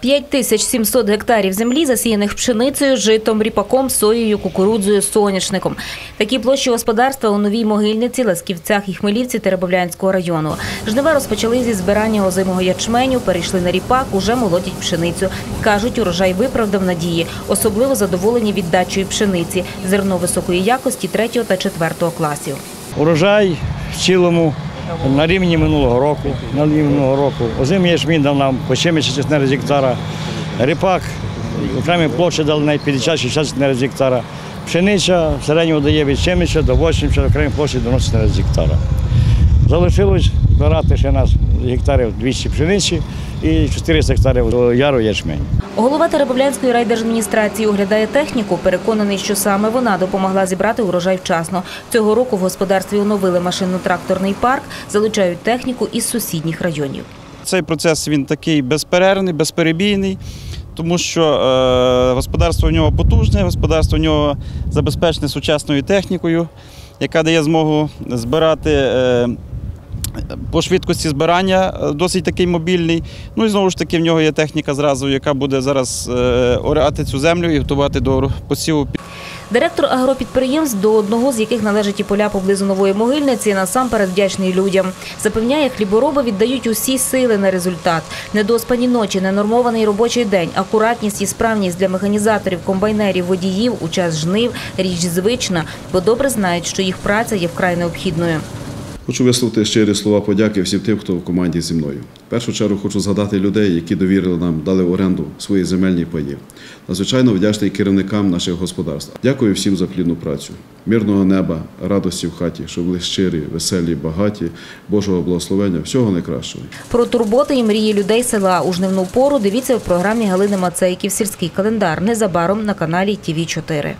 5700 гектарів землі засіяних пшеницею, житом, ріпаком, соєю, кукурудзою, соняшником. Такі площі господарства у Новій Могильниці, Ласківцях і Хмелівці Теребовлянського району. Жнива розпочали зі збирання озимого ячменю, перейшли на ріпак, уже молодять пшеницю. Кажуть, урожай виправдав надії. Особливо задоволені віддачею пшениці. Зерно високої якості 3 та 4 класів. Урожай в цілому на рівні минулого року. На рівні минулого року. Озимий ячмінь дав нам по 70-14 гектара. Ріпак, окремі площі дали навіть 50-60 з гектара. Пшениця в середньому дає від 70 до 80, окремі площі до 90 гектара. Залишилось збирати ще нас гектарів 200 пшениці і 400 гектарів до яру ячмень. Голова Теребовлянської райдержадміністрації оглядає техніку. Переконаний, що саме вона допомогла зібрати урожай вчасно. Цього року в господарстві оновили машинно-тракторний парк, залучають техніку із сусідніх районів. Цей процес він такий безперервний, безперебійний, тому що е, господарство в нього потужне, господарство в нього забезпечене сучасною технікою, яка дає змогу збирати. Е, по швидкості збирання е, досить такий мобільний. Ну і знову ж таки в нього є техніка зразу, яка буде зараз е, орати цю землю і готувати до посіву Директор агропідприємств, до одного з яких належать і поля поблизу нової могильниці, насамперед вдячний людям. Запевняє, хлібороби віддають усі сили на результат. Недоспані ночі, ненормований робочий день, акуратність і справність для механізаторів, комбайнерів, водіїв у час жнив річ звична, бо добре знають, що їх праця є вкрай необхідною. Хочу висловити щирі слова подяки всім тим, хто в команді зі мною. В першу чергу хочу згадати людей, які довірили нам, дали в оренду свої земельні паї. Надзвичайно вдячний керівникам наших господарств. Дякую всім за плідну працю. Мирного неба, радості в хаті, щоб були щирі, веселі, багаті, Божого благословення, всього найкращого. Про турботи і мрії людей села у жнивну пору дивіться в програмі Галини Мацейків «Сільський календар» незабаром на каналі ТІВІ 4